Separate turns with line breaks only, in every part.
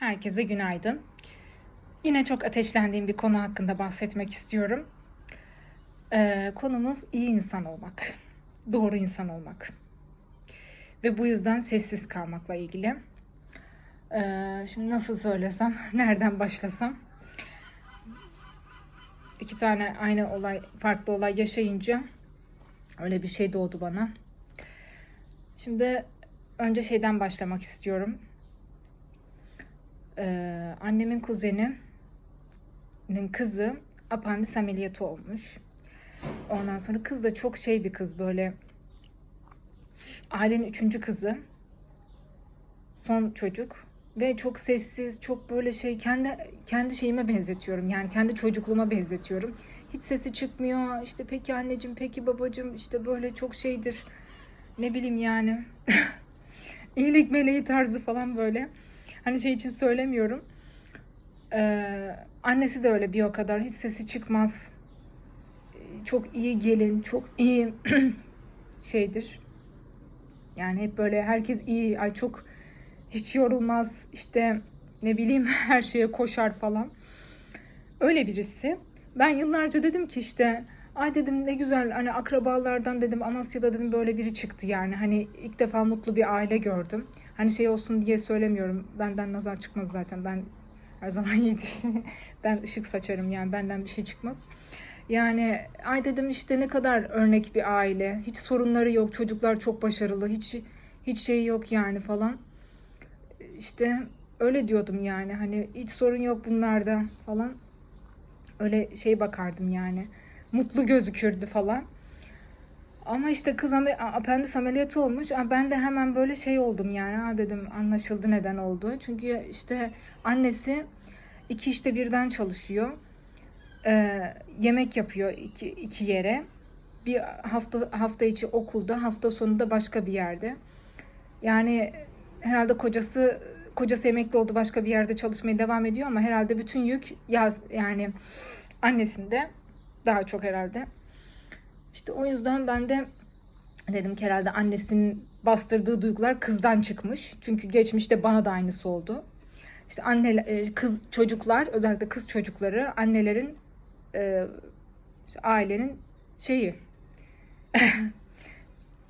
Herkese günaydın. Yine çok ateşlendiğim bir konu hakkında bahsetmek istiyorum. Ee, konumuz iyi insan olmak, doğru insan olmak ve bu yüzden sessiz kalmakla ilgili. Ee, şimdi nasıl söylesem, nereden başlasam? İki tane aynı olay, farklı olay yaşayınca öyle bir şey doğdu bana. Şimdi önce şeyden başlamak istiyorum. Ee, annemin kuzeninin kızı apandis ameliyatı olmuş. Ondan sonra kız da çok şey bir kız böyle ailenin üçüncü kızı. Son çocuk ve çok sessiz, çok böyle şey kendi kendi şeyime benzetiyorum. Yani kendi çocukluğuma benzetiyorum. Hiç sesi çıkmıyor. İşte peki anneciğim, peki babacığım işte böyle çok şeydir. Ne bileyim yani. İyilik meleği tarzı falan böyle. Hani şey için söylemiyorum. Ee, annesi de öyle bir o kadar. Hiç sesi çıkmaz. Çok iyi gelin, çok iyi şeydir. Yani hep böyle herkes iyi, ay çok hiç yorulmaz. İşte ne bileyim her şeye koşar falan. Öyle birisi. Ben yıllarca dedim ki işte ay dedim ne güzel hani akrabalardan dedim Amasya'da dedim böyle biri çıktı yani. Hani ilk defa mutlu bir aile gördüm. Hani şey olsun diye söylemiyorum. Benden nazar çıkmaz zaten. Ben her zaman iyiydi. ben ışık saçarım yani benden bir şey çıkmaz. Yani ay dedim işte ne kadar örnek bir aile. Hiç sorunları yok. Çocuklar çok başarılı. Hiç hiç şey yok yani falan. İşte öyle diyordum yani. Hani hiç sorun yok bunlarda falan. Öyle şey bakardım yani. Mutlu gözükürdü falan. Ama işte kız apendis ameliyatı olmuş. Ben de hemen böyle şey oldum yani. Ha dedim anlaşıldı neden oldu. Çünkü işte annesi iki işte birden çalışıyor. Ee, yemek yapıyor iki, iki yere. Bir hafta hafta içi okulda, hafta sonu da başka bir yerde. Yani herhalde kocası kocası emekli oldu başka bir yerde çalışmaya devam ediyor ama herhalde bütün yük yaz yani annesinde daha çok herhalde. İşte o yüzden ben de dedim ki herhalde annesinin bastırdığı duygular kızdan çıkmış. Çünkü geçmişte bana da aynısı oldu. İşte anne kız çocuklar özellikle kız çocukları annelerin e, işte ailenin şeyi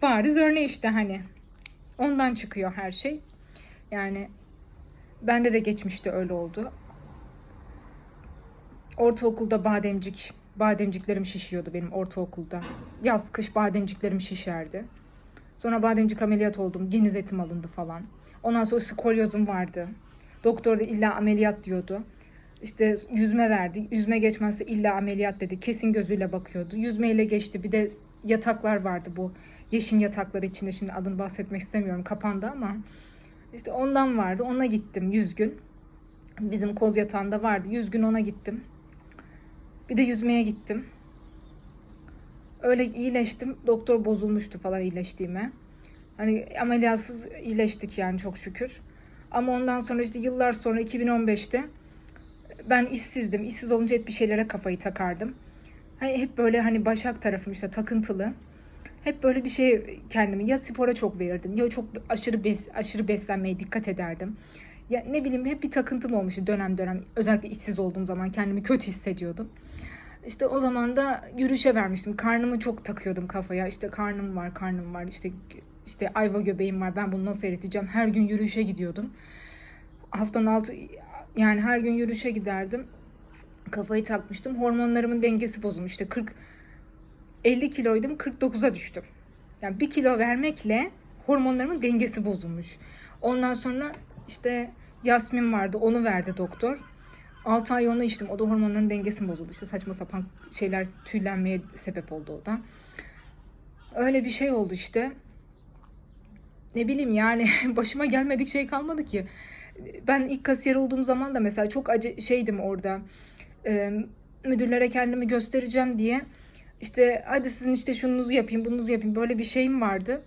bariz örneği işte hani ondan çıkıyor her şey. Yani bende de geçmişte öyle oldu. Ortaokulda bademcik bademciklerim şişiyordu benim ortaokulda. Yaz kış bademciklerim şişerdi. Sonra bademcik ameliyat oldum. Geniz etim alındı falan. Ondan sonra skolyozum vardı. Doktor da illa ameliyat diyordu. İşte yüzme verdi. Yüzme geçmezse illa ameliyat dedi. Kesin gözüyle bakıyordu. Yüzmeyle geçti. Bir de yataklar vardı bu. Yeşim yatakları içinde şimdi adını bahsetmek istemiyorum. Kapandı ama işte ondan vardı. Ona gittim 100 gün. Bizim koz yatağında vardı. 100 gün ona gittim. Bir de yüzmeye gittim. Öyle iyileştim. Doktor bozulmuştu falan iyileştiğime. Hani ameliyatsız iyileştik yani çok şükür. Ama ondan sonra işte yıllar sonra 2015'te ben işsizdim. İşsiz olunca hep bir şeylere kafayı takardım. Hani hep böyle hani başak tarafım işte takıntılı. Hep böyle bir şey kendimi ya spora çok verirdim ya çok aşırı bes, aşırı beslenmeye dikkat ederdim. Ya ne bileyim hep bir takıntım olmuştu dönem dönem. Özellikle işsiz olduğum zaman kendimi kötü hissediyordum. İşte o zaman da yürüyüşe vermiştim. Karnımı çok takıyordum kafaya. İşte karnım var, karnım var. İşte işte ayva göbeğim var. Ben bunu nasıl eriteceğim? Her gün yürüyüşe gidiyordum. Haftanın altı yani her gün yürüyüşe giderdim. Kafayı takmıştım. Hormonlarımın dengesi bozulmuş. İşte 40 50 kiloydum 49'a düştüm. Yani bir kilo vermekle hormonlarımın dengesi bozulmuş. Ondan sonra işte Yasmin vardı onu verdi doktor. 6 ay onu içtim. O da hormonların dengesi bozuldu. İşte saçma sapan şeyler tüylenmeye sebep oldu o da. Öyle bir şey oldu işte. Ne bileyim yani başıma gelmedik şey kalmadı ki. Ben ilk kasiyer olduğum zaman da mesela çok acı şeydim orada. Ee, müdürlere kendimi göstereceğim diye. İşte hadi sizin işte şununuzu yapayım, bununuzu yapayım. Böyle bir şeyim vardı.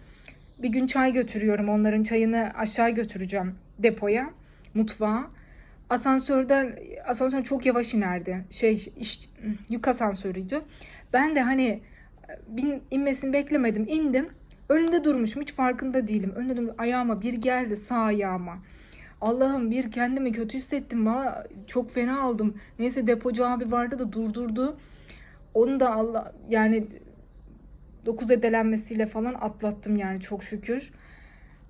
Bir gün çay götürüyorum. Onların çayını aşağı götüreceğim depoya, mutfağa. Asansörde asansör çok yavaş inerdi. Şey iş, yük asansörüydü. Ben de hani bin, inmesini beklemedim. İndim. Önünde durmuşum. Hiç farkında değilim. Önünde durmuş. Ayağıma bir geldi sağ ayağıma. Allah'ım bir kendimi kötü hissettim. Valla çok fena aldım. Neyse depocu abi vardı da durdurdu. Onu da Allah yani 9 edelenmesiyle falan atlattım yani çok şükür.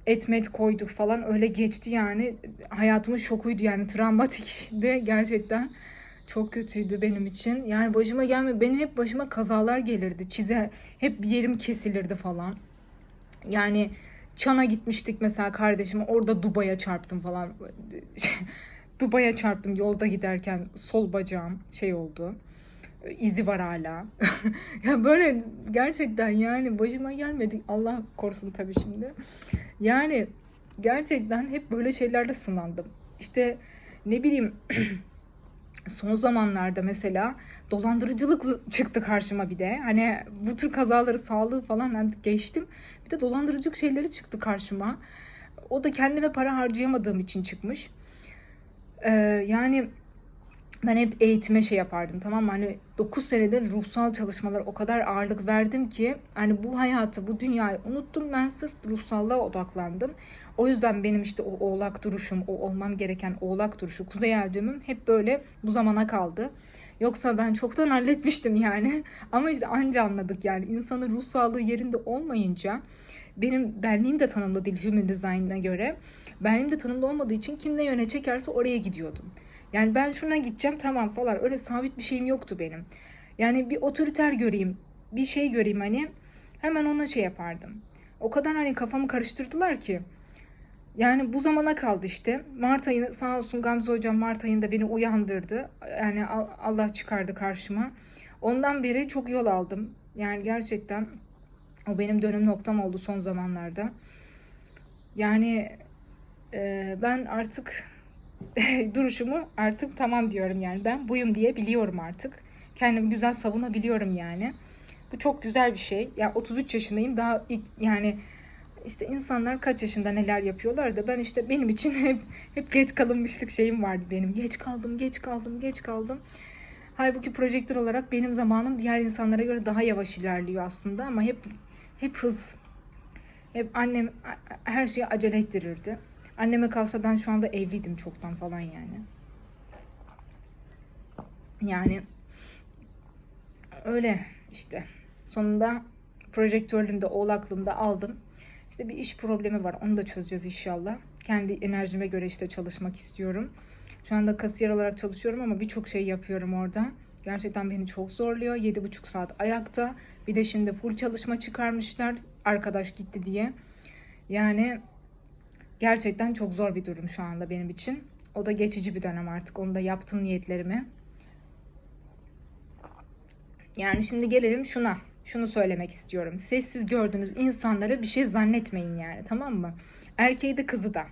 Etmet koyduk falan öyle geçti yani. Hayatımın şokuydu yani travmatik ve gerçekten çok kötüydü benim için. Yani başıma gelme benim hep başıma kazalar gelirdi. Çize hep yerim kesilirdi falan. Yani Çan'a gitmiştik mesela kardeşime orada Dubai'ye çarptım falan. Dubai'ye çarptım yolda giderken sol bacağım şey oldu. İzi var hala. ya böyle gerçekten yani başıma gelmedi. Allah korusun tabii şimdi. Yani gerçekten hep böyle şeylerle sınandım. İşte ne bileyim son zamanlarda mesela dolandırıcılık çıktı karşıma bir de. Hani bu tür kazaları sağlığı falan ben geçtim. Bir de dolandırıcılık şeyleri çıktı karşıma. O da kendime para harcayamadığım için çıkmış. Ee, yani ben hep eğitime şey yapardım tamam mı? Hani 9 senedir ruhsal çalışmalara o kadar ağırlık verdim ki hani bu hayatı, bu dünyayı unuttum. Ben sırf ruhsallığa odaklandım. O yüzden benim işte o oğlak duruşum, o olmam gereken oğlak duruşu, kuzey el hep böyle bu zamana kaldı. Yoksa ben çoktan halletmiştim yani. Ama işte anca anladık yani insanın ruh sağlığı yerinde olmayınca benim benliğim de tanımlı değil Human Design'ına göre. Benliğim de tanımlı olmadığı için kim ne yöne çekerse oraya gidiyordum. Yani ben şuna gideceğim tamam falan öyle sabit bir şeyim yoktu benim. Yani bir otoriter göreyim, bir şey göreyim hani hemen ona şey yapardım. O kadar hani kafamı karıştırdılar ki. Yani bu zamana kaldı işte. Mart ayını sağ olsun Gamze hocam Mart ayında beni uyandırdı. Yani Allah çıkardı karşıma. Ondan beri çok yol aldım. Yani gerçekten o benim dönüm noktam oldu son zamanlarda. Yani e, ben artık duruşumu artık tamam diyorum yani. Ben buyum diye biliyorum artık. Kendimi güzel savunabiliyorum yani. Bu çok güzel bir şey. Ya yani 33 yaşındayım. Daha ilk, yani işte insanlar kaç yaşında neler yapıyorlar da ben işte benim için hep hep geç kalınmışlık şeyim vardı benim. Geç kaldım, geç kaldım, geç kaldım. Halbuki projektör olarak benim zamanım diğer insanlara göre daha yavaş ilerliyor aslında ama hep hep hız. Hep annem her şeyi acele ettirirdi. Anneme kalsa ben şu anda evliydim çoktan falan yani. Yani öyle işte. Sonunda projektörlüğümde, oğlaklığımda aldım. İşte bir iş problemi var. Onu da çözeceğiz inşallah. Kendi enerjime göre işte çalışmak istiyorum. Şu anda kasiyer olarak çalışıyorum ama birçok şey yapıyorum orada. Gerçekten beni çok zorluyor. 7,5 saat ayakta. Bir de şimdi full çalışma çıkarmışlar. Arkadaş gitti diye. Yani gerçekten çok zor bir durum şu anda benim için. O da geçici bir dönem artık. Onu da yaptım niyetlerimi. Yani şimdi gelelim şuna şunu söylemek istiyorum. Sessiz gördüğünüz insanlara bir şey zannetmeyin yani tamam mı? Erkeği de kızı da.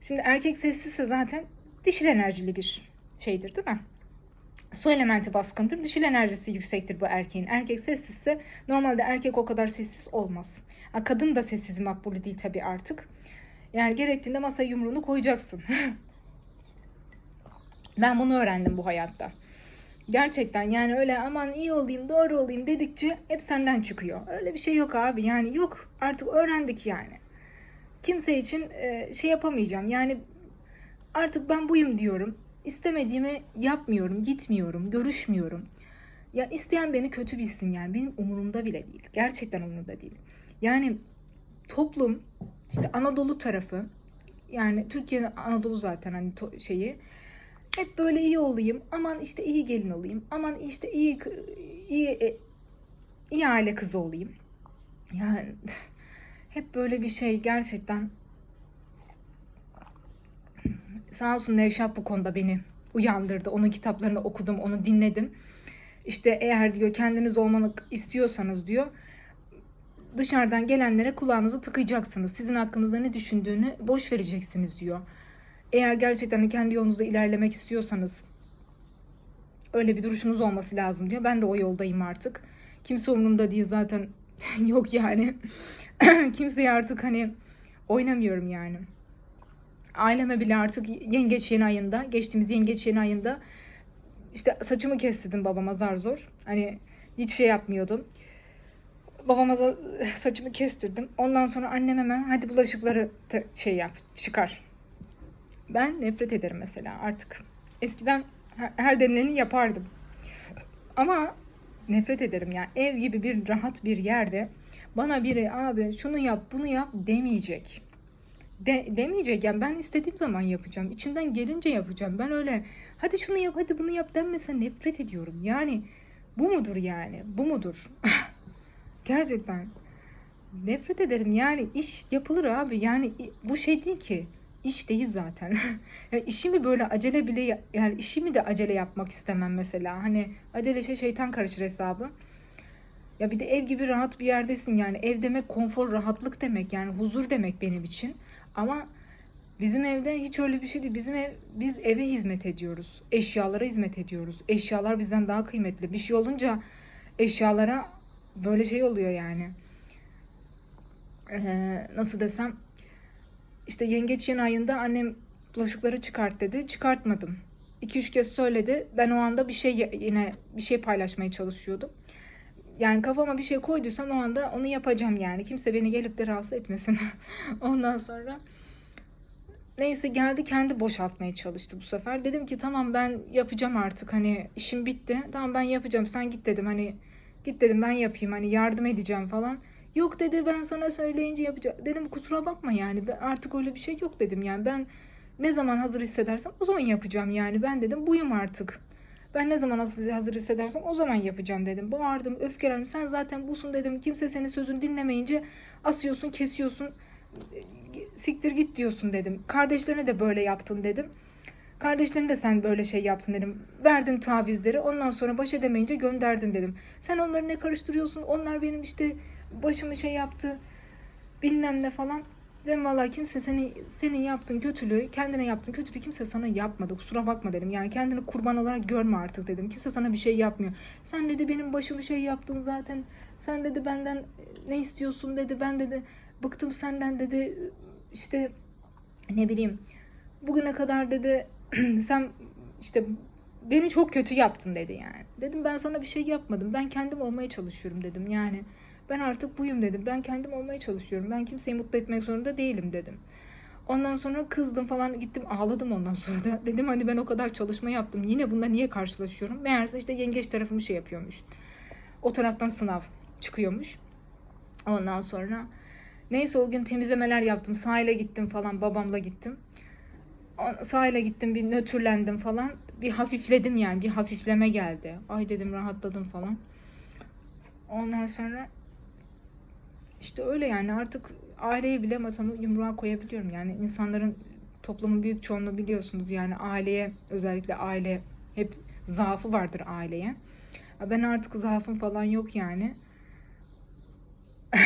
Şimdi erkek sessizse zaten dişil enerjili bir şeydir değil mi? Su elementi baskındır. Dişil enerjisi yüksektir bu erkeğin. Erkek sessizse normalde erkek o kadar sessiz olmaz. Ha, kadın da sessiz makbulü değil tabii artık. Yani gerektiğinde masaya yumruğunu koyacaksın. ben bunu öğrendim bu hayatta. Gerçekten yani öyle aman iyi olayım doğru olayım dedikçe hep senden çıkıyor. Öyle bir şey yok abi yani yok artık öğrendik yani. Kimse için e, şey yapamayacağım yani artık ben buyum diyorum. İstemediğimi yapmıyorum, gitmiyorum, görüşmüyorum. Ya isteyen beni kötü bilsin yani benim umurumda bile değil. Gerçekten umurumda değil. Yani toplum işte Anadolu tarafı yani Türkiye Anadolu zaten hani şeyi hep böyle iyi olayım. Aman işte iyi gelin olayım. Aman işte iyi iyi e, iyi aile kızı olayım. Yani hep böyle bir şey gerçekten sağ olsun Nevşat bu konuda beni uyandırdı. Onun kitaplarını okudum, onu dinledim. İşte eğer diyor kendiniz olmanı istiyorsanız diyor dışarıdan gelenlere kulağınızı tıkayacaksınız. Sizin hakkınızda ne düşündüğünü boş vereceksiniz diyor. Eğer gerçekten kendi yolunuzda ilerlemek istiyorsanız öyle bir duruşunuz olması lazım diyor. Ben de o yoldayım artık. Kimse umurumda değil zaten. Yok yani. Kimseye artık hani oynamıyorum yani. Aileme bile artık yengeç yeni ayında, geçtiğimiz yengeç yeni ayında işte saçımı kestirdim babama zar zor. Hani hiç şey yapmıyordum. Babama saçımı kestirdim. Ondan sonra annem hemen hadi bulaşıkları şey yap, çıkar Ben nefret ederim mesela artık. Eskiden her- her denileni yapardım. Ama nefret ederim yani ev gibi bir rahat bir yerde bana biri abi şunu yap bunu yap demeyecek. De, demeyecek yani ben istediğim zaman yapacağım. İçimden gelince yapacağım. Ben öyle hadi şunu yap hadi bunu yap denmese nefret ediyorum. Yani bu mudur yani? Bu mudur? Gerçekten nefret ederim. Yani iş yapılır abi. Yani bu şey değil ki. İş değil zaten. ya işimi böyle acele bile ya- yani işimi de acele yapmak istemem mesela. Hani acele şey şeytan karışır hesabı. Ya bir de ev gibi rahat bir yerdesin yani. Ev demek konfor, rahatlık demek yani huzur demek benim için. Ama bizim evde hiç öyle bir şey değil. Bizim ev, biz eve hizmet ediyoruz. Eşyalara hizmet ediyoruz. Eşyalar bizden daha kıymetli. Bir şey olunca eşyalara böyle şey oluyor yani. Ee, nasıl desem işte yengeç yeni ayında annem bulaşıkları çıkart dedi. Çıkartmadım. 2-3 kez söyledi. Ben o anda bir şey yine bir şey paylaşmaya çalışıyordum. Yani kafama bir şey koyduysam o anda onu yapacağım yani. Kimse beni gelip de rahatsız etmesin. Ondan sonra neyse geldi kendi boşaltmaya çalıştı bu sefer. Dedim ki tamam ben yapacağım artık hani işim bitti. Tamam ben yapacağım sen git dedim hani git dedim ben yapayım hani yardım edeceğim falan. Yok dedi ben sana söyleyince yapacağım. Dedim kusura bakma yani ben artık öyle bir şey yok dedim yani ben ne zaman hazır hissedersem o zaman yapacağım yani ben dedim buyum artık. Ben ne zaman hazır, hissedersem o zaman yapacağım dedim. Bağırdım, öfkelendim. Sen zaten busun dedim. Kimse senin sözünü dinlemeyince asıyorsun, kesiyorsun. Siktir git diyorsun dedim. Kardeşlerine de böyle yaptın dedim. Kardeşlerine de sen böyle şey yaptın dedim. Verdin tavizleri. Ondan sonra baş edemeyince gönderdin dedim. Sen onları ne karıştırıyorsun? Onlar benim işte başımı şey yaptı. Bilmem ne falan. Dedim valla kimse senin, senin yaptığın kötülüğü, kendine yaptığın kötülüğü kimse sana yapmadı. Kusura bakma dedim. Yani kendini kurban olarak görme artık dedim. Kimse sana bir şey yapmıyor. Sen dedi benim başımı şey yaptın zaten. Sen dedi benden ne istiyorsun dedi. Ben dedi bıktım senden dedi. İşte ne bileyim bugüne kadar dedi sen işte beni çok kötü yaptın dedi yani. Dedim ben sana bir şey yapmadım. Ben kendim olmaya çalışıyorum dedim. Yani ben artık buyum dedim. Ben kendim olmaya çalışıyorum. Ben kimseyi mutlu etmek zorunda değilim dedim. Ondan sonra kızdım falan gittim ağladım ondan sonra da. Dedim hani ben o kadar çalışma yaptım. Yine bunda niye karşılaşıyorum? Meğerse işte yengeç tarafımı şey yapıyormuş. O taraftan sınav çıkıyormuş. Ondan sonra neyse o gün temizlemeler yaptım. Sahile gittim falan babamla gittim. Sahile gittim bir nötrlendim falan. Bir hafifledim yani bir hafifleme geldi. Ay dedim rahatladım falan. Ondan sonra işte öyle yani artık aileye bile masamı yumruğa koyabiliyorum. Yani insanların toplumun büyük çoğunluğu biliyorsunuz yani aileye özellikle aile hep zaafı vardır aileye. Ben artık zaafım falan yok yani.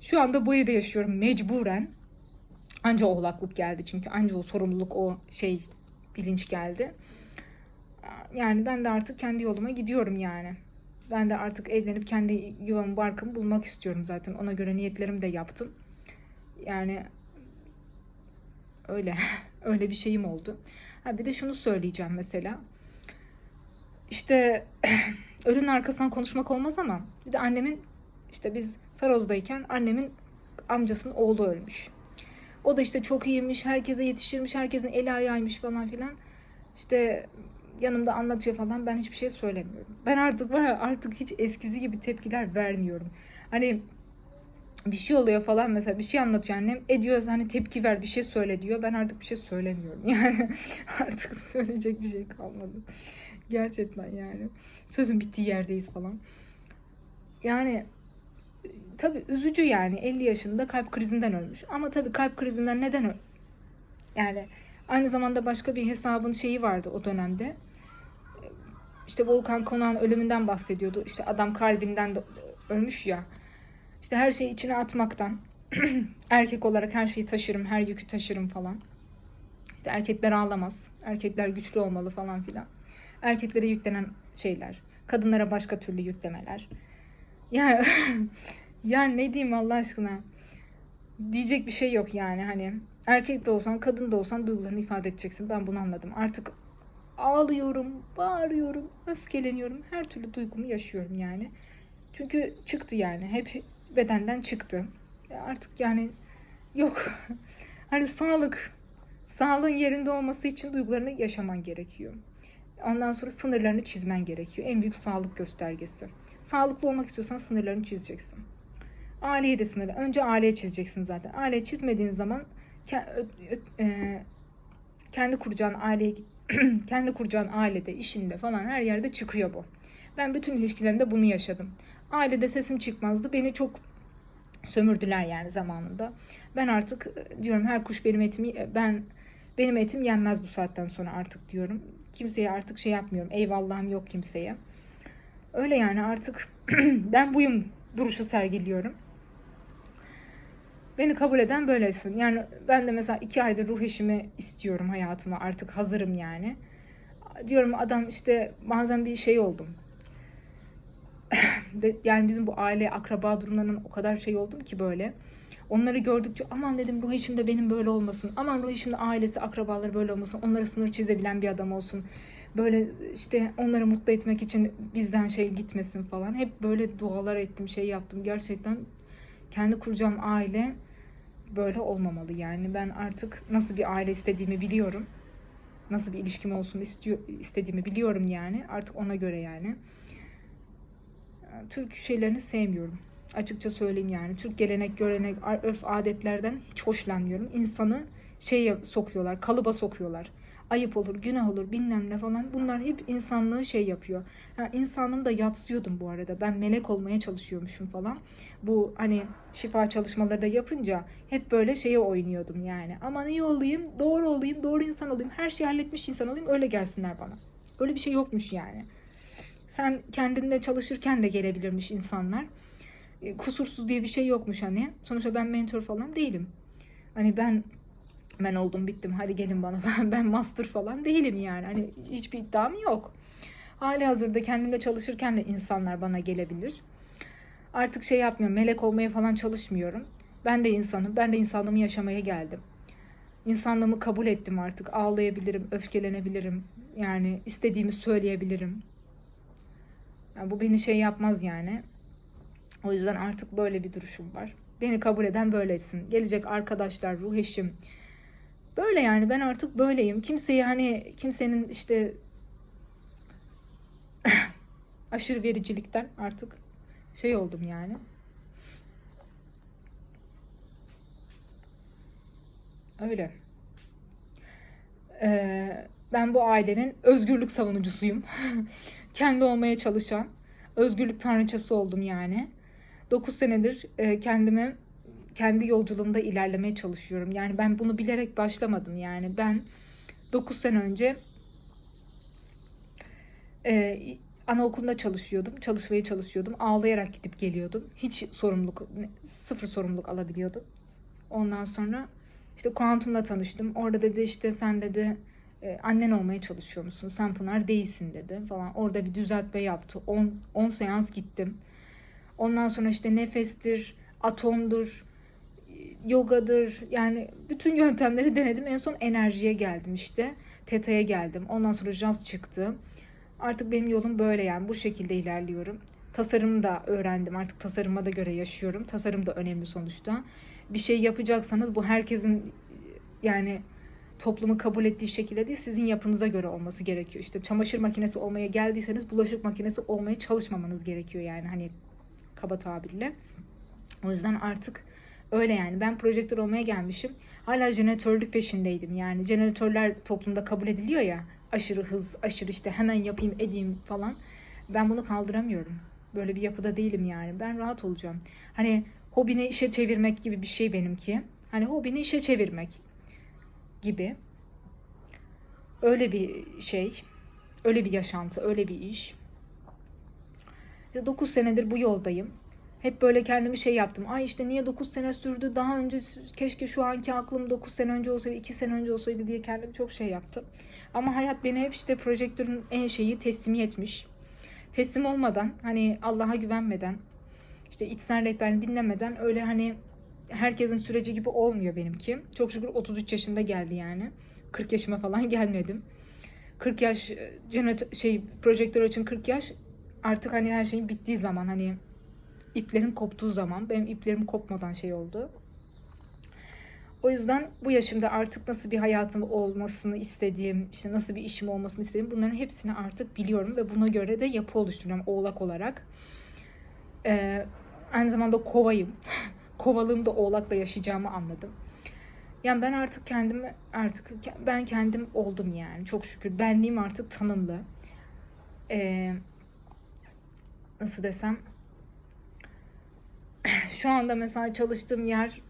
Şu anda bu evde yaşıyorum mecburen. Anca oğlaklık geldi çünkü anca o sorumluluk o şey bilinç geldi. Yani ben de artık kendi yoluma gidiyorum yani. Ben de artık evlenip kendi yuvamı barkımı bulmak istiyorum zaten. Ona göre niyetlerimi de yaptım. Yani öyle. öyle bir şeyim oldu. Ha bir de şunu söyleyeceğim mesela. İşte ölünün arkasından konuşmak olmaz ama bir de annemin işte biz Saroz'dayken annemin amcasının oğlu ölmüş. O da işte çok iyiymiş, herkese yetişirmiş, herkesin eli ayağıymış falan filan. İşte yanımda anlatıyor falan ben hiçbir şey söylemiyorum. Ben artık var artık hiç eskisi gibi tepkiler vermiyorum. Hani bir şey oluyor falan mesela bir şey anlatıyor annem. Ediyor hani tepki ver bir şey söyle diyor. Ben artık bir şey söylemiyorum. Yani artık söyleyecek bir şey kalmadı. Gerçekten yani. Sözün bittiği yerdeyiz falan. Yani tabii üzücü yani 50 yaşında kalp krizinden ölmüş. Ama tabii kalp krizinden neden öl? Yani aynı zamanda başka bir hesabın şeyi vardı o dönemde. İşte Volkan Konak'ın ölümünden bahsediyordu. İşte adam kalbinden de ölmüş ya. İşte her şeyi içine atmaktan. Erkek olarak her şeyi taşırım, her yükü taşırım falan. İşte erkekler ağlamaz. Erkekler güçlü olmalı falan filan. Erkeklere yüklenen şeyler. Kadınlara başka türlü yüklemeler. Yani yani ne diyeyim Allah aşkına? Diyecek bir şey yok yani hani. Erkek de olsan, kadın da olsan duygularını ifade edeceksin. Ben bunu anladım. Artık ağlıyorum, bağırıyorum, öfkeleniyorum. Her türlü duygumu yaşıyorum yani. Çünkü çıktı yani. Hep bedenden çıktı. Artık yani yok. Hani sağlık, Sağlığın yerinde olması için duygularını yaşaman gerekiyor. Ondan sonra sınırlarını çizmen gerekiyor. En büyük sağlık göstergesi. Sağlıklı olmak istiyorsan sınırlarını çizeceksin. Aileyi de sınırlı. Önce aileye çizeceksin zaten. Aileye çizmediğin zaman e, kendi kuracağın aileye kendi kuracağın ailede, işinde falan her yerde çıkıyor bu. Ben bütün ilişkilerimde bunu yaşadım. Ailede sesim çıkmazdı. Beni çok sömürdüler yani zamanında. Ben artık e, diyorum her kuş benim etimi e, ben benim etim yenmez bu saatten sonra artık diyorum. Kimseye artık şey yapmıyorum. Eyvallahım yok kimseye. Öyle yani artık ben buyum duruşu sergiliyorum. Beni kabul eden böylesin. Yani ben de mesela iki aydır ruh eşimi istiyorum hayatıma. Artık hazırım yani. Diyorum adam işte bazen bir şey oldum. Yani bizim bu aile akraba durumlarının o kadar şey oldum ki böyle. Onları gördükçe aman dedim ruh eşim de benim böyle olmasın. Aman ruh eşim de ailesi akrabaları böyle olmasın. Onlara sınır çizebilen bir adam olsun. Böyle işte onları mutlu etmek için bizden şey gitmesin falan. Hep böyle dualar ettim şey yaptım. Gerçekten kendi kuracağım aile böyle olmamalı yani. Ben artık nasıl bir aile istediğimi biliyorum. Nasıl bir ilişkim olsun istiyor istediğimi biliyorum yani. Artık ona göre yani. Türk şeylerini sevmiyorum. Açıkça söyleyeyim yani. Türk gelenek, görenek, örf adetlerden hiç hoşlanmıyorum. İnsanı şeye sokuyorlar, kalıba sokuyorlar. Ayıp olur, günah olur, bilmem ne falan. Bunlar hep insanlığı şey yapıyor. Ha, insanım da yatsıyordum bu arada. Ben melek olmaya çalışıyormuşum falan. Bu hani şifa çalışmaları da yapınca hep böyle şeye oynuyordum yani. Aman iyi olayım, doğru olayım, doğru insan olayım, her şeyi halletmiş insan olayım, öyle gelsinler bana. Öyle bir şey yokmuş yani. Sen kendinde çalışırken de gelebilirmiş insanlar. E, Kusursuz diye bir şey yokmuş hani. Sonuçta ben mentor falan değilim. Hani ben ben oldum bittim hadi gelin bana ben, ben master falan değilim yani. Hani hiçbir iddiam yok. Hali hazırda kendimle çalışırken de insanlar bana gelebilir. Artık şey yapmıyorum melek olmaya falan çalışmıyorum. Ben de insanım. Ben de insanlığımı yaşamaya geldim. İnsanlığımı kabul ettim artık. Ağlayabilirim, öfkelenebilirim. Yani istediğimi söyleyebilirim. Yani bu beni şey yapmaz yani. O yüzden artık böyle bir duruşum var. Beni kabul eden böylesin. Gelecek arkadaşlar, ruh eşim. Böyle yani ben artık böyleyim. Kimseyi hani kimsenin işte aşırı vericilikten artık şey oldum yani. Öyle. Ee, ben bu ailenin özgürlük savunucusuyum. Kendi olmaya çalışan, özgürlük tanrıçası oldum yani. 9 senedir e, kendime kendi yolculuğumda ilerlemeye çalışıyorum. Yani ben bunu bilerek başlamadım yani. Ben 9 sene önce e, anaokulunda çalışıyordum. Çalışmaya çalışıyordum. Ağlayarak gidip geliyordum. Hiç sorumluluk, sıfır sorumluluk alabiliyordum. Ondan sonra işte kuantumla tanıştım. Orada dedi işte sen dedi e, annen olmaya çalışıyor musun? Sen Pınar değilsin dedi falan. Orada bir düzeltme yaptı. 10 seans gittim. Ondan sonra işte nefestir, atomdur, yogadır. Yani bütün yöntemleri denedim. En son enerjiye geldim işte. Teta'ya geldim. Ondan sonra jazz çıktı. Artık benim yolum böyle yani bu şekilde ilerliyorum. Tasarımı da öğrendim. Artık tasarıma da göre yaşıyorum. Tasarım da önemli sonuçta. Bir şey yapacaksanız bu herkesin yani toplumu kabul ettiği şekilde değil sizin yapınıza göre olması gerekiyor. İşte çamaşır makinesi olmaya geldiyseniz bulaşık makinesi olmaya çalışmamanız gerekiyor yani hani kaba tabirle. O yüzden artık öyle yani ben projektör olmaya gelmişim. Hala jeneratörlük peşindeydim yani jeneratörler toplumda kabul ediliyor ya aşırı hız, aşırı işte hemen yapayım edeyim falan. Ben bunu kaldıramıyorum. Böyle bir yapıda değilim yani. Ben rahat olacağım. Hani hobini işe çevirmek gibi bir şey benimki. Hani hobini işe çevirmek gibi. Öyle bir şey. Öyle bir yaşantı, öyle bir iş. 9 senedir bu yoldayım. Hep böyle kendimi şey yaptım. Ay işte niye 9 sene sürdü? Daha önce keşke şu anki aklım 9 sene önce olsaydı, 2 sene önce olsaydı diye kendimi çok şey yaptım. Ama hayat beni hep işte projektörün en şeyi teslimiyetmiş. Teslim olmadan, hani Allah'a güvenmeden, işte içsel rehberini dinlemeden öyle hani herkesin süreci gibi olmuyor benimki. Çok şükür 33 yaşında geldi yani. 40 yaşıma falan gelmedim. 40 yaş cennet şey projektör için 40 yaş artık hani her şeyin bittiği zaman hani iplerin koptuğu zaman benim iplerim kopmadan şey oldu. O yüzden bu yaşımda artık nasıl bir hayatım olmasını istediğim, işte nasıl bir işim olmasını istediğim bunların hepsini artık biliyorum ve buna göre de yapı oluşturuyorum oğlak olarak. Ee, aynı zamanda kovayım. Kovalığımda oğlakla yaşayacağımı anladım. Yani ben artık kendimi artık ben kendim oldum yani çok şükür benliğim artık tanımlı. Ee, nasıl desem şu anda mesela çalıştığım yer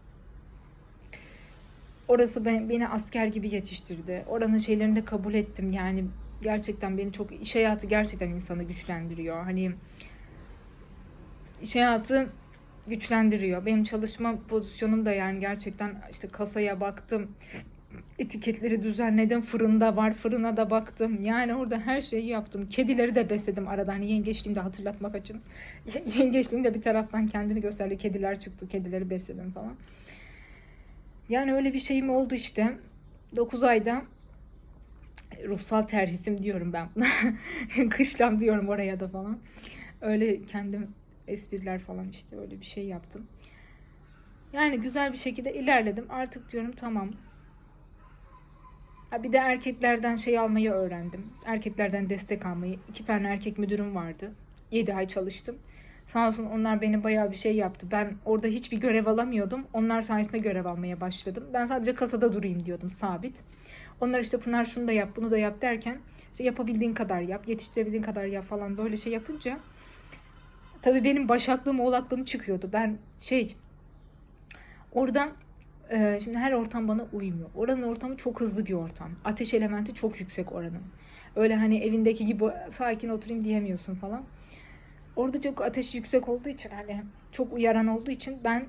orası ben, beni asker gibi yetiştirdi. Oranın şeylerini de kabul ettim. Yani gerçekten beni çok iş hayatı gerçekten insanı güçlendiriyor. Hani iş hayatı güçlendiriyor. Benim çalışma pozisyonum da yani gerçekten işte kasaya baktım. Etiketleri düzenledim. Fırında var. Fırına da baktım. Yani orada her şeyi yaptım. Kedileri de besledim arada. Hani yengeçliğimi de hatırlatmak için. Yengeçliğim de bir taraftan kendini gösterdi. Kediler çıktı. Kedileri besledim falan. Yani öyle bir şeyim oldu işte. 9 ayda ruhsal terhisim diyorum ben. Kışlam diyorum oraya da falan. Öyle kendim espriler falan işte öyle bir şey yaptım. Yani güzel bir şekilde ilerledim. Artık diyorum tamam. Ha bir de erkeklerden şey almayı öğrendim. Erkeklerden destek almayı. İki tane erkek müdürüm vardı. 7 ay çalıştım. Sağ olsun onlar beni bayağı bir şey yaptı. Ben orada hiçbir görev alamıyordum. Onlar sayesinde görev almaya başladım. Ben sadece kasada durayım diyordum sabit. Onlar işte Pınar şunu da yap, bunu da yap derken işte yapabildiğin kadar yap, yetiştirebildiğin kadar yap falan böyle şey yapınca tabii benim başaklığım, oğlaklığım çıkıyordu. Ben şey orada e, şimdi her ortam bana uymuyor. Oranın ortamı çok hızlı bir ortam. Ateş elementi çok yüksek oranın. Öyle hani evindeki gibi sakin oturayım diyemiyorsun falan. Orada çok ateş yüksek olduğu için hani çok uyaran olduğu için ben-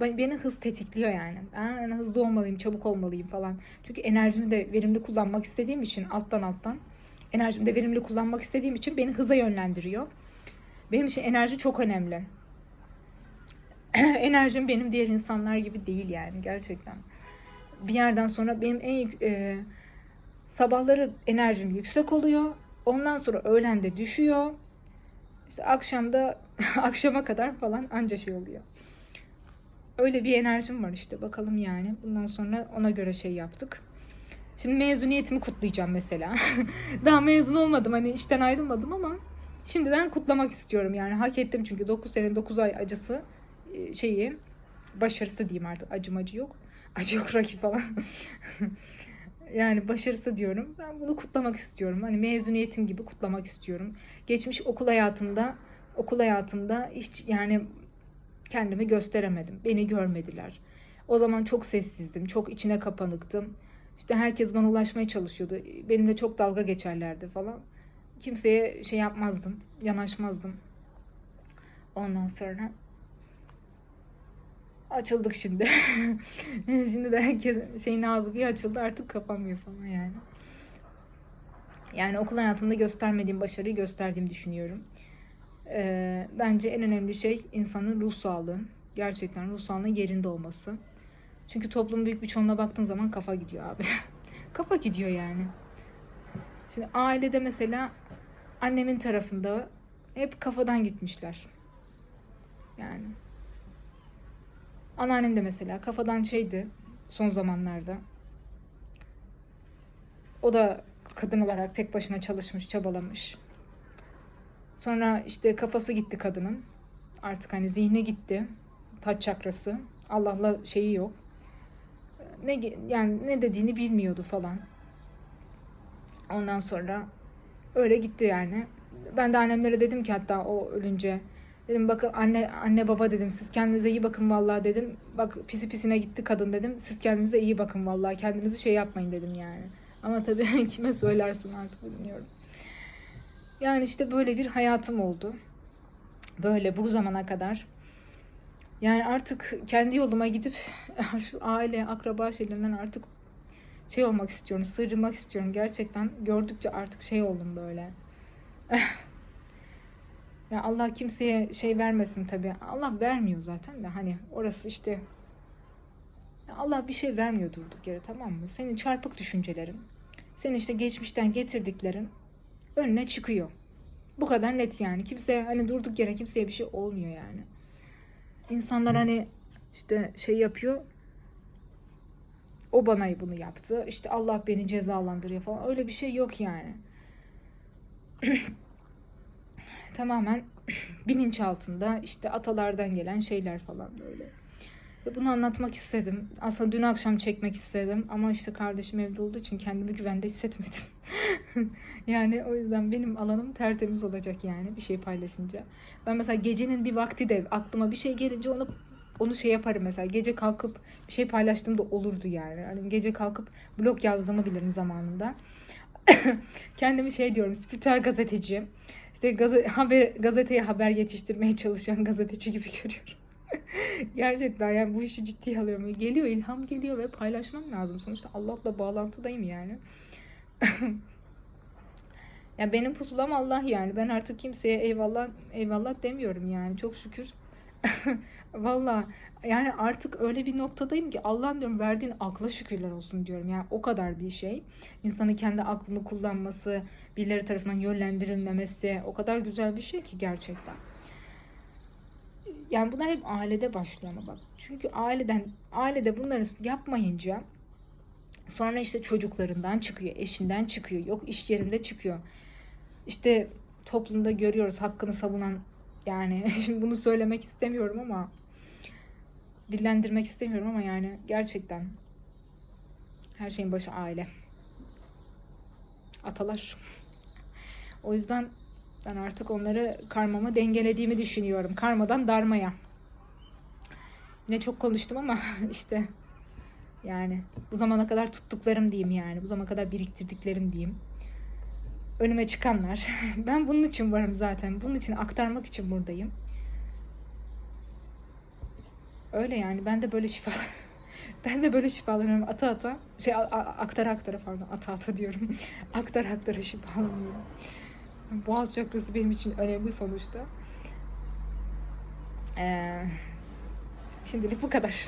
beni hız tetikliyor yani. Ben yani hızlı olmalıyım, çabuk olmalıyım falan. Çünkü enerjimi de verimli kullanmak istediğim için alttan alttan enerjimi de verimli kullanmak istediğim için beni hıza yönlendiriyor. Benim için enerji çok önemli. Enerjim benim diğer insanlar gibi değil yani gerçekten. Bir yerden sonra benim en e, sabahları enerjim yüksek oluyor. Ondan sonra öğlen de düşüyor. İşte akşamda akşama kadar falan anca şey oluyor. Öyle bir enerjim var işte bakalım yani. Bundan sonra ona göre şey yaptık. Şimdi mezuniyetimi kutlayacağım mesela. Daha mezun olmadım hani işten ayrılmadım ama şimdiden kutlamak istiyorum yani. Hak ettim çünkü 9 sene 9 ay acısı şeyi başarısı diyeyim artık acım acı yok. Acı yok rakip falan. yani başarısı diyorum. Ben bunu kutlamak istiyorum. Hani mezuniyetim gibi kutlamak istiyorum. Geçmiş okul hayatımda okul hayatımda hiç yani kendimi gösteremedim. Beni görmediler. O zaman çok sessizdim. Çok içine kapanıktım. İşte herkes bana ulaşmaya çalışıyordu. Benimle çok dalga geçerlerdi falan. Kimseye şey yapmazdım. Yanaşmazdım. Ondan sonra açıldık şimdi. şimdi de herkes şeyin ağzı bir açıldı artık kapanmıyor falan yani. Yani okul hayatında göstermediğim başarıyı gösterdiğimi düşünüyorum. Ee, bence en önemli şey insanın ruh sağlığı. Gerçekten ruh sağlığının yerinde olması. Çünkü toplumun büyük bir çoğunluğuna baktığın zaman kafa gidiyor abi. kafa gidiyor yani. Şimdi ailede mesela annemin tarafında hep kafadan gitmişler. Yani. Anneannem de mesela kafadan şeydi son zamanlarda. O da kadın olarak tek başına çalışmış, çabalamış. Sonra işte kafası gitti kadının. Artık hani zihni gitti. Taç çakrası. Allah'la şeyi yok. Ne yani ne dediğini bilmiyordu falan. Ondan sonra öyle gitti yani. Ben de annemlere dedim ki hatta o ölünce dedim bakın anne anne baba dedim siz kendinize iyi bakın vallahi dedim. Bak pisi pisine gitti kadın dedim. Siz kendinize iyi bakın vallahi. Kendinizi şey yapmayın dedim yani. Ama tabii kime söylersin artık bilmiyorum. Yani işte böyle bir hayatım oldu. Böyle bu zamana kadar. Yani artık kendi yoluma gidip şu aile, akraba şeylerinden artık şey olmak istiyorum, sıyrılmak istiyorum. Gerçekten gördükçe artık şey oldum böyle. Ya Allah kimseye şey vermesin tabii. Allah vermiyor zaten de hani orası işte Ya Allah bir şey vermiyor durduk yere tamam mı? Senin çarpık düşüncelerin, senin işte geçmişten getirdiklerin önüne çıkıyor. Bu kadar net yani. Kimse hani durduk yere kimseye bir şey olmuyor yani. İnsanlar hani işte şey yapıyor. O bana bunu yaptı. İşte Allah beni cezalandırıyor falan. Öyle bir şey yok yani. Tamamen bilinç altında işte atalardan gelen şeyler falan böyle. Ve bunu anlatmak istedim. Aslında dün akşam çekmek istedim ama işte kardeşim evde olduğu için kendimi güvende hissetmedim. yani o yüzden benim alanım tertemiz olacak yani bir şey paylaşınca. Ben mesela gecenin bir vakti de aklıma bir şey gelince onu onu şey yaparım mesela gece kalkıp bir şey paylaştığımda olurdu yani. Hani gece kalkıp blog yazdığımı bilirim zamanında. Kendimi şey diyorum spiritüel gazeteci. İşte gazete, haber, gazeteye haber yetiştirmeye çalışan gazeteci gibi görüyorum. Gerçekten yani bu işi ciddiye alıyorum. Geliyor ilham geliyor ve paylaşmam lazım. Sonuçta Allah'la bağlantıdayım yani. ya benim pusulam Allah yani. Ben artık kimseye eyvallah eyvallah demiyorum yani. Çok şükür. Valla yani artık öyle bir noktadayım ki Allah'ım diyorum verdiğin akla şükürler olsun diyorum. Yani o kadar bir şey. İnsanın kendi aklını kullanması, birileri tarafından yönlendirilmemesi o kadar güzel bir şey ki gerçekten. Yani bunlar hep ailede başlıyor ama bak. Çünkü aileden ailede bunları yapmayınca sonra işte çocuklarından çıkıyor, eşinden çıkıyor, yok iş yerinde çıkıyor. İşte toplumda görüyoruz hakkını savunan yani şimdi bunu söylemek istemiyorum ama dillendirmek istemiyorum ama yani gerçekten her şeyin başı aile. Atalar. O yüzden ben artık onları karmama dengelediğimi düşünüyorum. Karmadan darmaya. Yine çok konuştum ama işte yani bu zamana kadar tuttuklarım diyeyim yani. Bu zamana kadar biriktirdiklerim diyeyim. Önüme çıkanlar. Ben bunun için varım zaten. Bunun için aktarmak için buradayım. Öyle yani. Ben de böyle şifa ben de böyle şifalanıyorum. Ata ata. Şey a- aktara aktara pardon. Ata ata diyorum. aktara aktara şifalanıyorum. Boğaz çakrası benim için önemli sonuçta. Ee, şimdilik bu kadar.